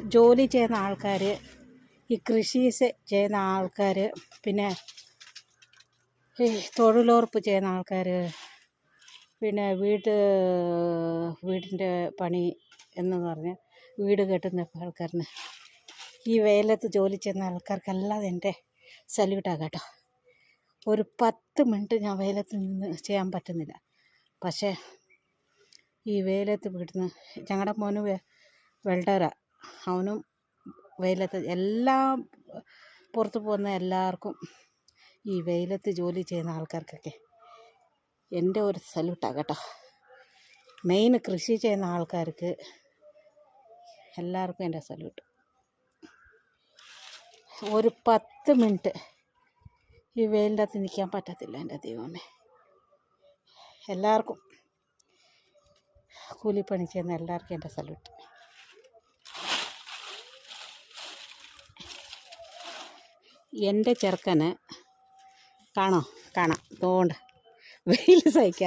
ജോലി ചെയ്യുന്ന ആൾക്കാർ ഈ കൃഷി ചെയ്യുന്ന ആൾക്കാർ പിന്നെ ഈ തൊഴിലുറപ്പ് ചെയ്യുന്ന ആൾക്കാർ പിന്നെ വീട്ട് വീടിന്റെ പണി എന്ന് പറഞ്ഞ് വീട് കെട്ടുന്ന ആൾക്കാരിന് ഈ വെയിലത്ത് ജോലി ചെയ്യുന്ന ആൾക്കാർക്കെല്ലാം എന്റെ സല്യൂട്ടാണ് കേട്ടോ. ഒരു പത്ത് മിനിറ്റ് ഞാൻ വെയിലത്ത് നിന്ന് ചെയ്യാൻ പറ്റുന്നില്ല. പക്ഷേ ഈ വെയിലത്ത് നിന്ന് ഞങ്ങളുടെ മോന് വെ- വെൽഡറാ അവനും വെയിലത്ത് എല്ലാം പുറത്ത് പോകുന്ന എല്ലാവർക്കും ഈ വെയിലത്ത് ജോലി ചെയ്യുന്ന ആൾക്കാർക്കൊക്കെ എന്റെ ഒരു സല്യൂട്ടാണ് കേട്ടോ. മെയിൻ കൃഷി ചെയ്യുന്ന ആൾക്കാർക്ക് എല്ലാവർക്കും എന്റെ സല്യൂട്ട്. ഒരു പത്ത് മിനിറ്റ് ഈ വെയിലിന്റെ അകത്ത് നിൽക്കാൻ പറ്റത്തില്ല എന്റെ ദൈവമേ. എല്ലാവർക്കും കൂലിപ്പണി ചെയ്യുന്ന എല്ലാവർക്കും എന്റെ സല്യൂട്ട്. എന്റെ ചെറുക്കന് കാണോ? കാണാം. തോണ്ട വെയിൽ സഹിക്കാതെ